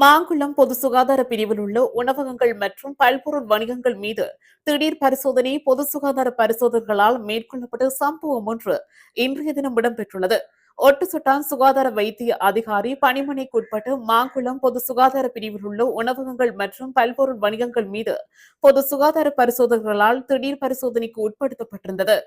மாங்குளம் பொது சுகாதார பிரிவில் உள்ள உணவகங்கள் மற்றும் பல்பொருள் வணிகங்கள் மீது திடீர் பரிசோதனை பொது சுகாதார பரிசோதனைகளால் மேற்கொள்ளப்பட்ட சம்பவம் ஒன்று இன்றைய தினம் இடம்பெற்றுள்ளது. ஒட்டுசுட்டான் சுகாதார வைத்திய அதிகாரி பணிமனைக்குட்பட்டு மாங்குளம் பொது சுகாதார பிரிவில் உள்ள உணவகங்கள் மற்றும் பல்பொருள் வணிகங்கள் மீது பொது சுகாதார பரிசோதனைகளால் திடீர் பரிசோதனைக்கு உட்படுத்தப்பட்டிருந்தது.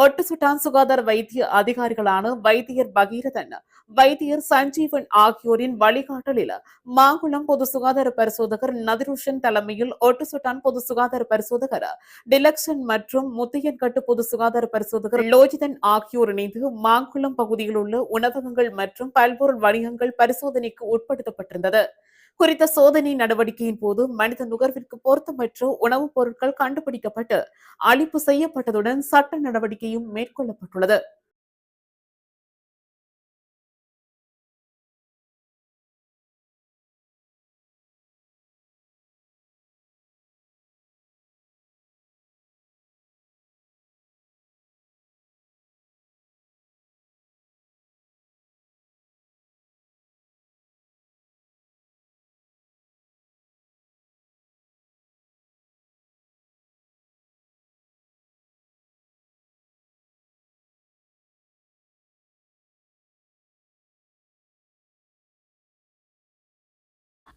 ஒட்டுசுட்டான் சுகாதார வைத்திய அதிகாரிகளான வைத்தியர் பகீரதன் வைத்தியர் சஞ்சீவன் ஆகியோரின் வழிகாட்டலில் மாங்குளம் பொது சுகாதார பரிசோதகர் நதிருஷன் தலைமையில் ஒட்டுசுட்டான் பொது சுகாதார பரிசோதகர் டிலக்ஷன் மற்றும் முத்தையன்கட்டு பொது சுகாதார பரிசோதகர் லோஜிதன் ஆகியோர் இணைந்து மாங்குளம் பகுதியில் உள்ள உணவகங்கள் மற்றும் பல்பொருள் வணிகங்கள் பரிசோதனைக்கு உட்படுத்தப்பட்டிருந்தது. குறித்த சோதனை நடவடிக்கையின் போது மனித நுகர்விற்கு பொருத்தமற்ற உணவுப் பொருட்கள் கண்டுபிடிக்கப்பட்டு அழிப்பு செய்யப்பட்டதுடன் சட்ட நடவடிக்கையும் மேற்கொள்ளப்பட்டுள்ளது.